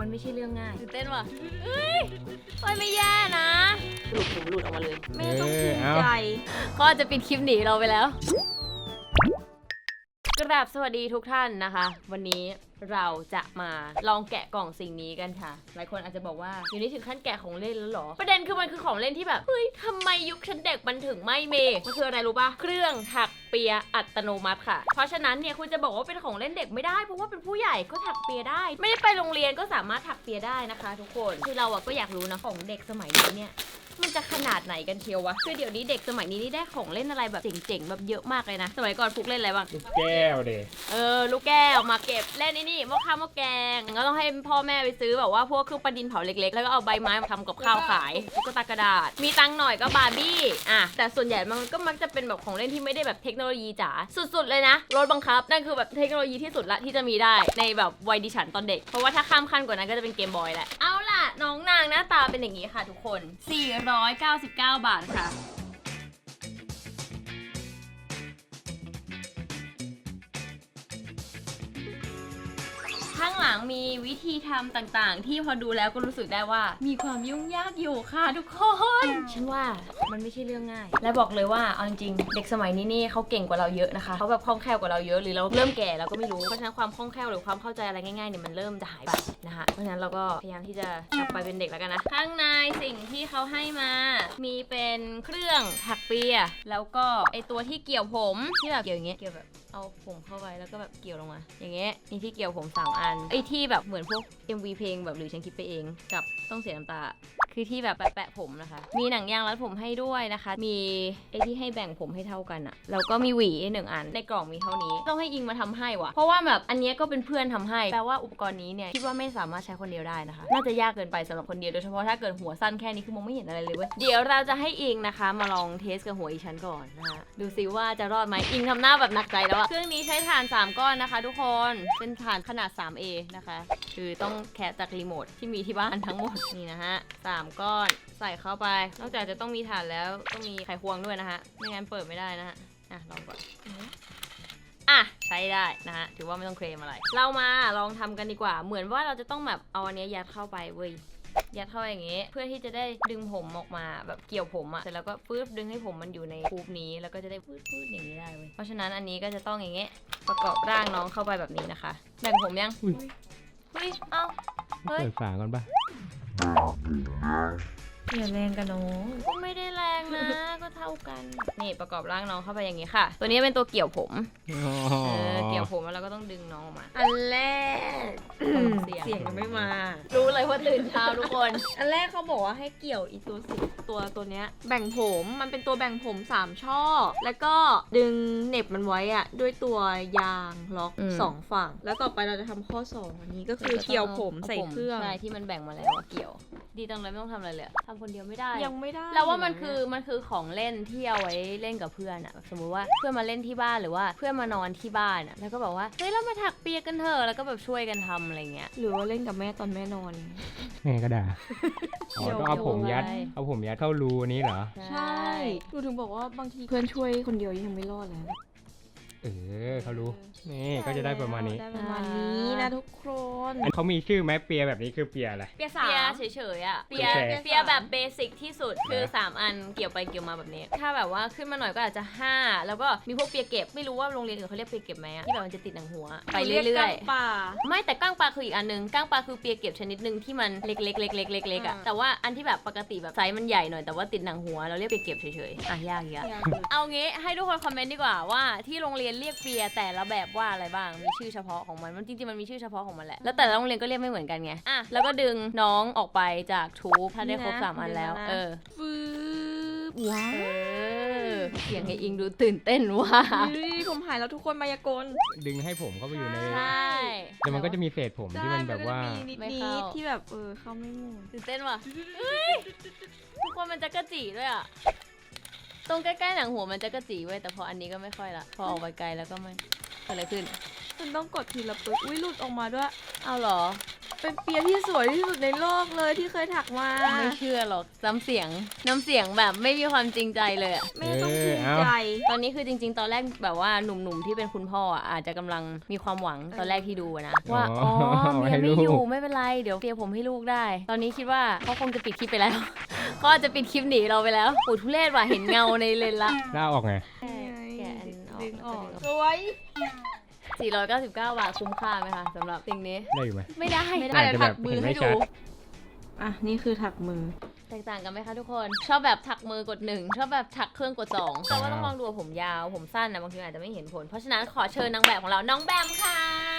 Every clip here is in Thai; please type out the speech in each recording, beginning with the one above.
มันไม่ใช่เรื่องง่าย ตื่นเต้นว่ะเอ้ยเอ้ยไม่แย่นะ หลุดผมหลุดออกมาเลยแม่ต้องภูมิเออเอาใจ ก็จะปิดคลิปหนีเราไปแล้ว กราบสวัสดีทุกท่านนะคะ วันนี้เราจะมาลองแกะกล่องสิ่งนี้กันค่ะ หลายคนอาจจะบอกว่าอยู่นี้ถึงขั้นแกะของเล่นแล้วหรอ ประเด็นคือมันคือของเล่นที่แบบเฮ้ยทำไมยุคฉันเด็กมันถึงไม่เมมันคืออะไรรู้ปะเครื่องถักเปียอัตโนมัติค่ะ เพราะฉะนั้นเนี่ยคุณจะบอกว่าเป็นของเล่นเด็กไม่ได้เพราะว่าเป็นผู้ใหญ่ก็ถักเปียได้ ไม่ได้ไปโรงเรียนก็สามารถถักเปียได้นะคะ ทุกคนคือเราอะก็อยากรู้นะของเด็กสมัยนี้เนี่ย จะขนาดไหนกันเชียววะคือเดี๋ยวนี้เด็กสมัยนี้นี่ได้ของเล่นอะไรแบบเจ๋งๆแบบเยอะมากเลยนะ สมัยก่อนฟุกเล่นอะไรบ้าง ลูกแก้วเด็เออ ลูกแก้วมาเก็บเล่นไอ้นี่หม้อข้าวหม้อแกงก็ต้องให้พ่อแม่ไปซื้อแบบว่าพวกเครื่องประดินเผาเล็กๆ แล้วก็เอาใบไม้มาทำกับข้าวขายตุ๊กตากระดาษ มีตังค์หน่อยก็บาร์บี้ อะ แต่ส่วนใหญ่มันก็มักจะเป็นแบบของเล่นที่ไม่ได้แบบเทคโนโลยีจ๋า สุดๆเลยนะ รถบังคับ นั่นคือแบบเทคโนโลยีที่สุดละที่จะมีได้ในแบบวัยดิฉันตอนเด็ก เพราะว่าถ้าข้ามขั้นกว่านั้นก็จะเป็นเกมบอยแหละ เอาล่ะ น้องนางหน้าตาเป็นอย่างนี้ค่ะทุกคน 499 บาทค่ะ ข้างหลังมีวิธีทำต่างๆ ที่พอดูแล้วก็รู้สึกได้ว่า มีความยุ่งยากอยู่ค่ะทุกคนฉันว่ามันไม่ใช่เรื่องง่าย และบอกเลยว่าเอาจริงๆเด็กสมัยนี้นี่เขาเก่งกว่าเราเยอะนะคะเขาแบบคล่องแคล่วกว่าเราเยอะหรือเราเริ่มแก่เราก็ไม่รู้เพราะฉะนั้นความคล่องแคล่วหรือความเข้าใจอะไรง่ายๆเนี่ยมันเริ่มจะหายไปนะคะเพราะฉะนั้นเราก็พยายามที่จะกลับไปเป็นเด็กแล้วกันนะข้างในสิ่งที่เขาให้มา มีเป็นเครื่องถักเปียแล้วก็ไอตัวที่เกี่ยวผมที่แบบเกี่ยวอย่างเงี้ยเกี่ยวแบบเอาผมเข้าไปแล้วก็แบบเกี่ยวลงมา อย่างเงี้ยมีที่เกี่ยวผม3อันไอที่แบบเหมือนพวก MV เพลงแบบหรือฉันคิดไปเองกับต้องเสียน้ำตาคือที่แบบแปะผมนะคะ มีหนังยางรัดผมให้ด้วยนะคะ มีไอที่ให้แบ่งผมให้เท่ากันอะแล้วก็มีหวีหนึ่งอัน ในกล่องมีเท่านี้ ต้องให้อิงมาทำให้ว่ะ เพราะว่าแบบอันเนี้ยก็เป็นเพื่อนทำให้ แปลว่าอุปกรณ์นี้เนี่ยคิดว่าไม่สามารถใช้คนเดียวได้นะคะ น่าจะยากเกินไปสำหรับคนเดียวโดยเฉพาะถ้าเกิดหัวสั้นแค่นี้คือมองไม่เห็นอะไรเลยเว้ย เดี๋ยวเราจะให้อิงนะคะ มาลองเทสกับหัวอีฉันก่อนนะคะดูซิว่าจะรอดไหมอิงทำหน้าแบบหนักใจแล้วอะเครื่องนี้ใช้ถ่าน 3 ก้อนนะคะ ทุกคน เป็นถ่านขนาด 3A นะคะ คือต้องแคะจากรีโมทที่มีที่บ้านทั้งหมดนี่นะฮะสามก้อนใส่เข้าไป นอกจากจะต้องมีถ่านแล้วต้องมีไขควงด้วยนะฮะ ไม่งั้นเปิดไม่ได้นะฮะ อะลองก่อนอะใช้ได้นะฮะ ถือว่าไม่ต้องเคลมอะไร เรามาลองทำกันดีกว่า เหมือนว่าเราจะต้องแบบเอาอันเนี้ยยัดเข้าไปเว้ย ยัดเข้าไปอย่างงี้ เพื่อที่จะได้ดึงผมออกมาแบบเกี่ยวผมอะเสร็จแล้วก็ปื๊บดึงให้ผมมันอยู่ในคูปนี้ แล้วก็จะได้ปื๊ดปื๊ดอย่างนี้ได้เว้ย เพราะฉะนั้นอันนี้ก็จะต้องอย่างเงี้ยประกอบร่างน้องเข้าไปแบบนี้นะคะ แบ่งผมยังอุ้ยเฮ้ย เอ้าเฮ้ย เปิดฝาก่อนปะ อย่าแรงกับน้อง ก็ไม่ได้แรงนะ ก็ากันนี่ประกอบร่างน้องเข้าไปอย่างนี้ค่ะ ตัวนี้เป็นตัวเกี่ยวผมอ๋อเออเกี่ยวผมแล้วเราก็ต้องดึงน้องออกมา อันแรกเสียง เสียงยังไม่มา รู้เลยว่าตื่นเช้าทุกคน อันแรกเขาบอกว่าให้เกี่ยวอีตัวสีตัวตัวเนี้ยแบ่งผมมันเป็นตัวแบ่งผมสามช่อ แล้วก็ดึงเหน็บมันไว้อะด้วยตัวยางล็อกอืม สองฝั่ง แล้วต่อไปเราจะทำข้อสองอันนี้ก็คือเกี่ยวผมใส่เครื่องใช่ที่มันแบ่งมาแล้วอะเกี่ยว ดีจังเลยไม่ต้องทำอะไรเลยอะทำคนเดียวไม่ได้ยังไม่ได้เราว่ามันคือมันคือของเล่นที่เอาไว้เล่นกับเพื่อนอะสมมุติว่าเพื่อนมาเล่นที่บ้านหรือว่าเพื่อนมานอนที่บ้านอะแล้วก็บอกว่าเฮ้ยเรามาถักเปียกกันเถอะแล้วก็แบบช่วยกันทำอะไรเงี้ย หรือว่าเล่นกับแม่ตอนแม่นอน แม่ก็ด่าอ๋อเดี๋ยวต้องเอาผมยัดไว้เอาผมยัดเข้ารูนี้เหรอ ใช่หนูถึงบอกว่าบางทีเพื่อนช่วยคนเดียวยังไม่รอดแล้ว เออเขารู้นี่ก็จะได้ประมาณนี้ได้ประมาณนี้นะทุกคนอันเขามีชื่อไหมเปียแบบนี้คือเปียอะไร เปียสาเปียม เฉยๆอะเปีย โอเคเปียแบบเบสิกที่สุดคือนะ3อันเกี่ยวไปเกี่ยวมาแบบนี้ ถ้าแบบว่าขึ้นมาหน่อยก็อาจจะ 5 แล้วก็มีพวกเปียเก็บ ไม่รู้ว่าโรงเรียนอื่นเขาเรียกเปียเก็บไหมอะที่แบบมันจะติดหนังหัว ไปเรื่อยๆ ป่า ไม่แต่ก้างปลาคืออีกอันหนึงก้างปลาคือเปียเก็บชนิดหนึ่งที่มันเล็กๆเล็กๆเล็กๆอะอืมแต่ว่าอันที่แบบปกติแบบไซส์มันใหญ่หน่อยแต่ว่าติดหนังหัวเราเรียกเปียเก็บเฉยๆ อะยากอีกอะ เอางี้ให้ทุกคนคอมเมนต์ดีกว่าว่าที่โรงเรียนเรียกเปียแต่ละแบบว่าอะไรบ้าง มีชื่อเฉพาะของมัน มันจริงๆ มันมีชื่อเฉพาะของมันแหละ แล้วแต่ละโรงเรียนก็เรียกไม่เหมือนกันไง อะ แล้วก็ดึงน้องออกไปจากทูบถ้าได้ครบสามอันแล้ว เออฟืบว้าเอวอเสียงไออิงดูตื่นเต้นว่ะเฮ้ยผมหายแล้วทุกคนมายากลดึงให้ผมเข้าไปอยู่ใน ใช่แต่มันก็จะมีเศษผมที่มันแบบว่า นิดไม่นิเข้าดที่แบบเออเข้าไม่หมดตื่นเต้นว่ะเฮ้ยทุกคนมันจะกระจีด้วยอะ ตรงใกล้ๆหนังหัวมันจะกระจีเว้ยแต่พออันนี้ก็ไม่ค่อยละ พอออกไปไกลแล้วก็ไม่เกิดอะไรขึ้น มันต้องกดทีละปึ๊บอุ้ยหลุดออกมาด้วย เอาเหรอ เป็นเปียที่สวยที่สุดในโลกเลยที่เคยถักมา ไม่เชื่อหรอกน้ำเสียงน้ำเสียงแบบไม่มีความจริงใจเลยอะแม่ต้องภูมิใจ ตอนนี้คือจริง ๆ ตอนแรกแบบว่าหนุ่มๆที่เป็นคุณพ่ออะอาจจะกำลังมีความหวังตอนแรกที่ดูอะนะว่าอ๋อ๋ออเมีให้ยลูไม่ก อยู่ไม่เป็นไรเดี๋ยวเปียผมให้ลูกได้ ตอนนี้คิดว่าเขาคงจะปิดคลิปไปแล้ว ก็อาจจะปิดคลิปหนีเราไปแล้วโอ้ทุเรศว่ะเห็นเงาในเลนละหน้าออกไง แกะอันออกดึงออกแล้วสก็วยดึงออก 499 บาทคุ้มค่าไหมคะสำหรับสิ่งนี้ ได้อยู่ไหม ไม่ได้ไม่อาจได้จะถักแบบมือเห็นไม่ให้ชัดูดอะนี่คือถักมือ แตกต่างกันไหมคะทุกคน ชอบแบบถักมือกดหนึ่งชอบแบบถักเครื่องกดสองแต่ว่าต้องลองดูว่าผมยาวผมสั้นนะบางทีอาจจะไม่เห็นผล เพราะฉะนั้นขอเชิญนางแบบของเราน้องแบมค่ะ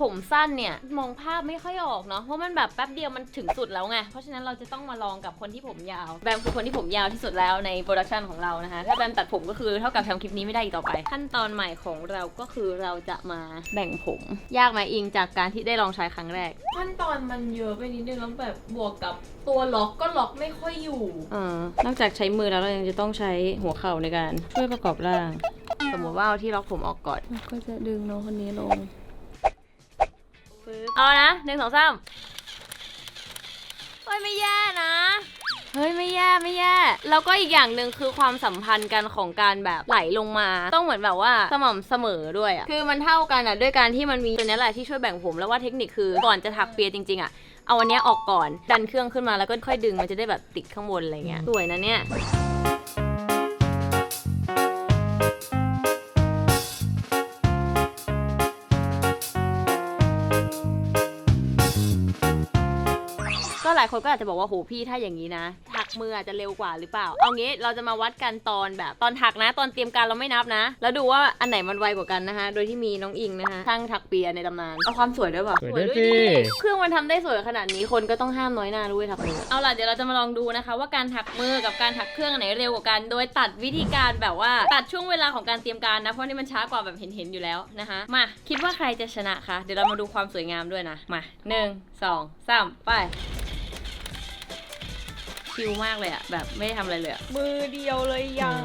ผมสั้นเนี่ยมองภาพไม่ค่อยออกเนาะเพราะมันแบบแป๊บเดียวมันถึงสุดแล้วไงเพราะฉะนั้นเราจะต้องมาลองกับคนที่ผมยาวแบมคือคนที่ผมยาวที่สุดแล้วในโปรดักชันของเรานะคะถ้าแบมตัดผมก็คือเท่ากับทำคลิปนี้ไม่ได้อีกต่อไป ขั้นตอนใหม่ของเราก็คือเราจะมาแบ่งผม ยากไหมอิงจากการที่ได้ลองใช้ครั้งแรก ขั้นตอนมันเยอะไปนิดนึงแล้วแบบบวกกับตัวล็อกก็ล็อกไม่ค่อยอยู่เออนอกจากใช้มือแล้วเรายังจะต้องใช้หัวเข่าในการช่วยประกอบร่าง สมมติว่าเอาที่ล็อกผมออกก่อน ก็จะดึงน้องคนนี้ลง เอานะหนึ่งสองสามเฮ้ยไม่แย่นะ เฮ้ยไม่แย่ไม่แย่ แล้วก็อีกอย่างหนึ่งคือความสัมพันธ์กันของการแบบไหลลงมา ต้องเหมือนแบบว่าสม่ำเสมอด้วยอะคือมันเท่ากันอะด้วยการที่มันมีตัวนี้แหละที่ช่วยแบ่งผมแล้วว่าเทคนิคคือก่อนจะถักเปียจริงๆอะเอาอันเนี้ยออกก่อนดันเครื่องขึ้นมาแล้วก็ค่อยดึงมันจะได้แบบติดข้างบนอะไรเงี้ยสวยนะเนี่ย คนก็อาจจะบอกว่าโหพี่ถ้าอย่างนี้นะถักมืออาจจะเร็วกว่าหรือเปล่า เอางี้เราจะมาวัดกันตอนแบบตอนถักนะ ตอนเตรียมการเราไม่นับนะ แล้วดูว่าอันไหนมันไวกว่ากันนะคะ โดยที่มีน้องอิงนะคะช่างถักเปียในตำนานเอาความสวยด้วยเปล่าสวยด้วยสิเครื่องมันทำได้สวยขนาดนี้คนก็ต้องห้ามน้อยหน้าด้วยถักมือเอาล่ะเดี๋ยวเราจะมาลองดูนะคะ ว่าการถักมือกับการถักเครื่องอันไหนเร็วกว่ากัน โดยตัดวิธีการแบบว่าตัดช่วงเวลาของการเตรียมการนะเพราะนี่มันช้ากว่าแบบเห็นๆอยู่แล้วนะคะมาคิดว่าใครจะชนะคะ เดี๋ยวเรามาดูความสวยงามด้วยนะมาหนึ่งสองสามไป ชิลมากเลยอะแบบไม่ได้ทำอะไรเลยอะมือเดียวเลยยัง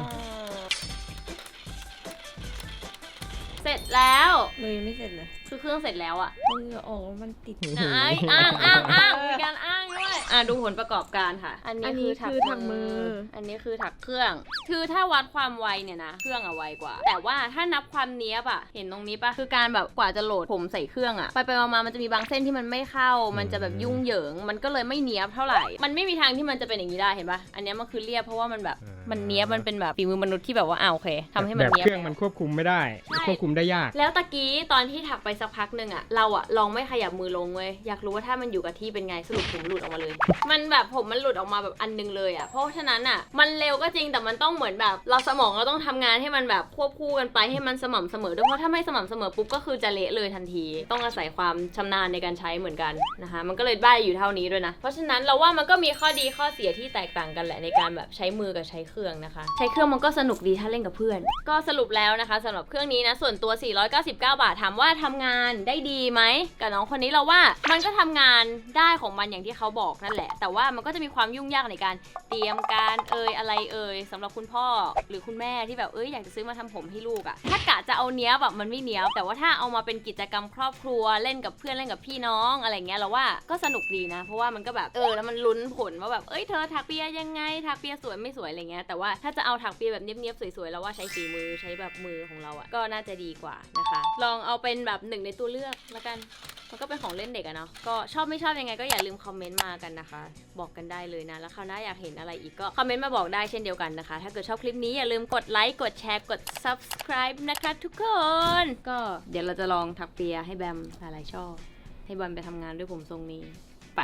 เสร็จแล้ว มือยังไม่เสร็จเลยคือเครื่องเสร็จแล้วอะมือออกแล้วมันติด นะอ้างอ้างอ้างอ้างมีการอ้างด้วย อะดูผลประกอบการค่ะ อันอันี้นนี้คือถักคือถักมือ อันนี้คือถักเครื่อง คือถ้าวัดความไวเนี่ยนะ เครื่องอะไวกว่า แต่ว่าถ้านับความเนี้ยบอะเห็นตรงนี้ปะคือการแบบกว่าจะโหลดผมใส่เครื่องอะไปไปมาๆมันจะมีบางเส้นที่มันไม่เข้า มันจะแบบยุ่งเหยิง มันก็เลยไม่เนี้ยบเท่าไหร่ มันไม่มีทางที่มันจะเป็นอย่างนี้ได้เห็นปะอันเนี้ยมันคือเรียบเพราะว่ามันแบบมันเนี้ยบมันเป็นแบบฝีมือมนุษย์ที่แบบว่าอ่าโอเคทำให้มันแบบเนี้ยเคบรื่องมันควบคุมไม่ได้ใช่ควบคุมได้ยาก แล้วตะกี้ตอนที่ถักไปสักพักหนึ่งอะเราอะลองไม่ขยับมือลงเว้ยอยากรู้ว่าถ้ามันอยู่กับที่เป็นไงสรุปผมหลุดออกมาเลยมันแบบผมมันหลุดออกมาแบบอันหนึงเลยอะเพราะฉะนั้นอะมันเร็วก็จริงแต่มันต้องเหมือนแบบ เราสมองเราต้องทำงานให้มันแบบควบคู่กันไปให้มันสม่ำเสมอด้วยเพราะถ้าไม่สม่ำเสมอปุ๊บก็คือจะเละเลยทันที ต้องอาศัยความชำนาญในการใช้เหมือนกันนะคะ มันก็เลยได้อยู่เท่านี้ด้วยนะ เพราะฉะนั้นเราว่ามันก็มีข้อดีข้อเสียที่แตกต่างกันแหละในการแบบใช้มือกับใช้เครื่องนะคะ ใช้เครื่องมันก็สนุกดีถ้าเล่นกับเพื่อน ก็สรุปแล้วนะคะสำหรับเครื่องนี้นะส่วนตัว 499 บาทถามว่าทำงานได้ดีไหมกับน้องคนนี้เราว่ามันก็ทำงานได้ของมันอย่างที่เขาบอกนั่นแหละ แต่ว่ามันก็จะมีความยุ่งยากในการเตรียมการเอ่ยอะไรเอ่ยสำหรับคุณพ่อหรือคุณแม่ที่แบบเอ้ยอยากจะซื้อมาทำผมให้ลูกอะถ้ากะจะเอาเนี้ยแบบมันไม่เนี้ยแต่ว่าถ้าเอามาเป็นกิจกรรมครอบครัวเล่นกับเพื่อนเล่นกับพี่น้องอะไรเงี้ยเราว่าก็สนุกดีนะ เพราะว่ามันก็แบบเออแล้วมันลุ้นผลว่าแบบเอ้ยเธอถักเปียยังไงถักเปียสวยไม่สวยอะไรเงี้ยแต่ว่าถ้าจะเอาถักเปียแบบเนี้ยบๆสวยๆแล้วว่าใช้ฝีมือใช้แบบมือของเราอะก็น่าจะดีกว่านะคะ ลองเอาเป็นแบบหนึ่งในตัวเลือกและกัน มันก็เป็นของเล่นเด็กอะเนาะก็ชอบไม่ชอบยังไงก็อย่าลืมคอมเมนต์มากันนะคะ บอกกันได้เลยนะ แล้วคราวหน้าอยากเห็นอะไรอีกก็คอมเมนต์มาบอกได้เช่นเดียวกันนะคะ ถ้าเกิดชอบคลิปนี้อย่าลืมกดไลค์กดแชร์กด subscribe นะคะทุกคน ก็เดี๋ยวเราจะลองถักเปียให้แบมหลายๆชอบ ให้แบมไปทำงานด้วยผมทรงนี้ไป